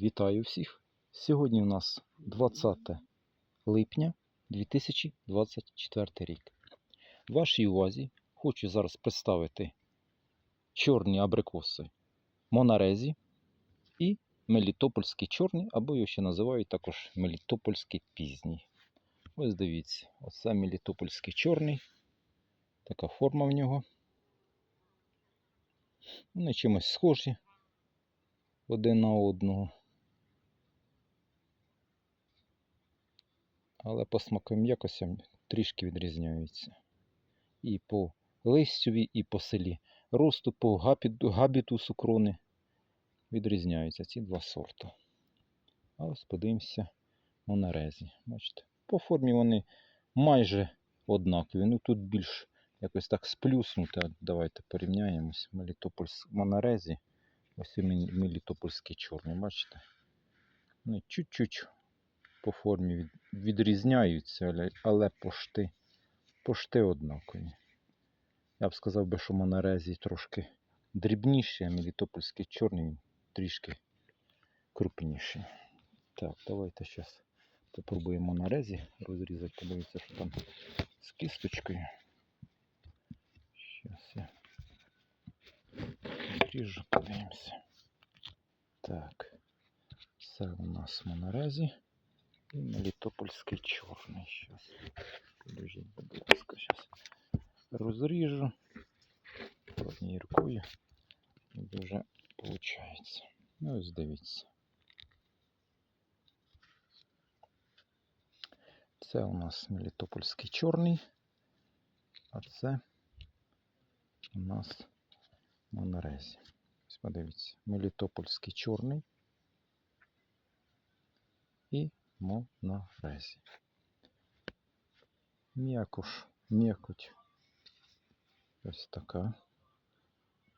Вітаю всіх! Сьогодні у нас 20 липня 2024 рік. Вашій увазі хочу зараз представити чорні абрикоси Монарезі і Мелітопольський чорний, або його ще називають також Мелітопольський пізній. Ось дивіться, оце Мелітопольський чорний. Така форма в нього. Вони чимось схожі один на одного. Але по смаковим якостям трішки відрізняються. І по листюві, і по селі росту, по габіту, габітусу крони відрізняються ці два сорти. А ось подивимося монарезі. Бачите, по формі вони майже однакові. Ну тут більш якось так сплюснуте. Давайте порівняємось. Мелітопольськ монарезі. Ось і Мелітопольський чорний, бачите? Вони чуть-чуть по формі від, відрізняються, але, пошти, пошти однакові. Я б сказав би, що монарезі трошки дрібніші, а Мелітопольський чорний трішки крупніший. Так, давайте зараз попробуємо монарезі розрізати, подивитися, що там з кісточкою. Зараз я ріжу, подивимося. Так, це у нас монарезі і Мелітопольський чорний. Зараз. Подождіть, будь ласка, зараз розріжу однією рукою. І дуже виходить. Ну, ось дивіться. Це у нас Мелітопольський чорний, а це у нас монарезі. Ось подивіться, Мелітопольський чорний і монарезі. М'якуш, м'якоть. Ось така.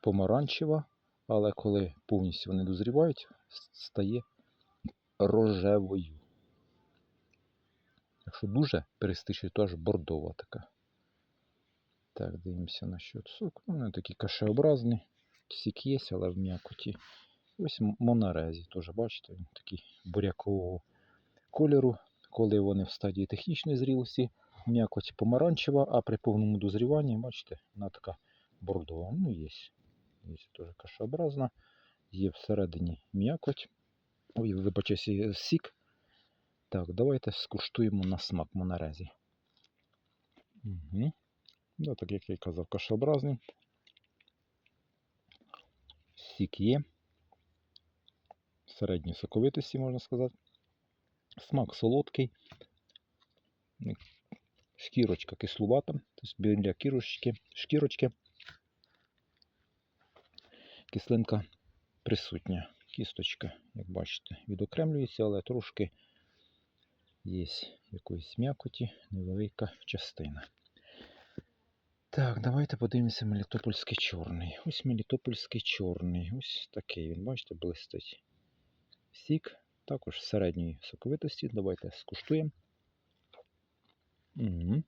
Помаранчева, але коли повністю вони дозрівають, стає рожевою. Якщо дуже перестичить, то аж бордова така. Так, дивимося на що соку. Ну, Вони такі кашеобразні. Сік є, але в м'якоті. Ось м- монарезі теж, бачите, він такий бурякового кольору. Коли вони в стадії технічної зрілості, м'якоть помаранчева, а при повному дозріванні, бачите, вона така бордова. Ну, є. Є теж кашеобразна. Є всередині м'якоть. Ой, вибачаюся, сік. Так, давайте скуштуємо на смак монарезі. Угу. Да, так як я й казав, кашеобразний. Сік є. Середньої соковитості, можна сказати. Смак солодкий. Шкірочка кислувата. Тобто біля кірочки, шкірочки. Кислинка присутня. Кісточка, як бачите, відокремлюється, але трошки є якоїсь м'якоті, невелика частина. Так, давайте подивимося Мелітопольський чорний. Ось Мелітопольський чорний. Ось такий він, бачите, блистить. Сік, також середньої соковитості. Давайте скуштуємо. Угу.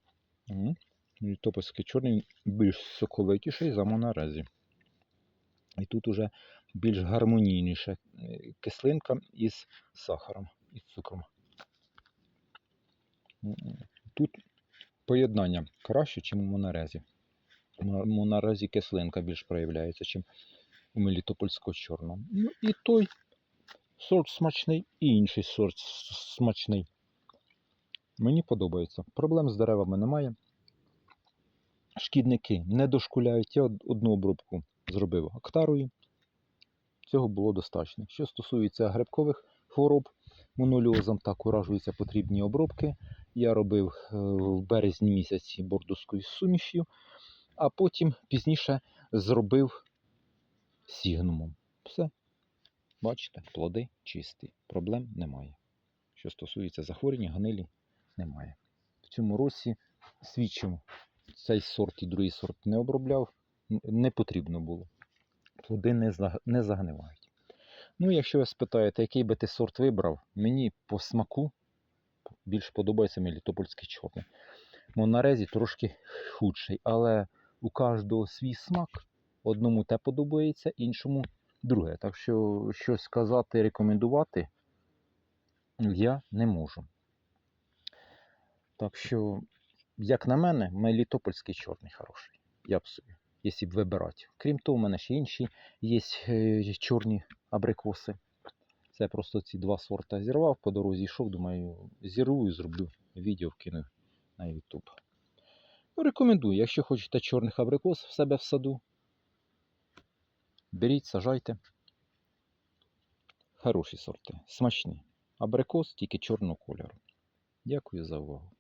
Угу. Мелітопольський чорний більш соковитіший за монарезі. І тут уже більш гармонійніша е, кислинка із сахаром, із цукром. Тут поєднання краще, ніж у монарезі. У монарезі кислинка більш проявляється, ніж у Мелітопольського чорного. Ну і той сорт смачний, і інший сорт смачний. Мені подобається. Проблем з деревами немає. Шкідники не дошкуляють. Я одну обробку зробив актарою. Цього було достатньо. Що стосується грибкових хвороб, моноліозом так уражуються потрібні обробки. Я робив е, в березні місяці бордоською сумішю, а потім пізніше зробив сігнумом. Все. Бачите, плоди чисті, проблем немає. Що стосується захворювання, гнилі немає. В цьому році свідчимо, цей сорт і другий сорт не обробляв, не потрібно було. Плоди не, загнивають. Ну, якщо ви спитаєте, який би ти сорт вибрав, мені по смаку більш подобається Мелітопольський чорний. Монарезі трошки худший, але у кожного свій смак. Одному те подобається, іншому друге. Так що щось сказати, рекомендувати я не можу. Так що, як на мене, мелітопольський чорний хороший. Я б собі, якщо б вибирати. Крім того, у мене ще інші є е, чорні абрикоси. Це просто ці два сорта зірвав, по дорозі йшов, думаю, зірву і зроблю відео, вкину на YouTube. Ну, рекомендую, якщо хочете чорних абрикос в себе в саду, беріть, сажайте. Хороші сорти, смачні. Абрикос тільки чорного кольору. Дякую за увагу.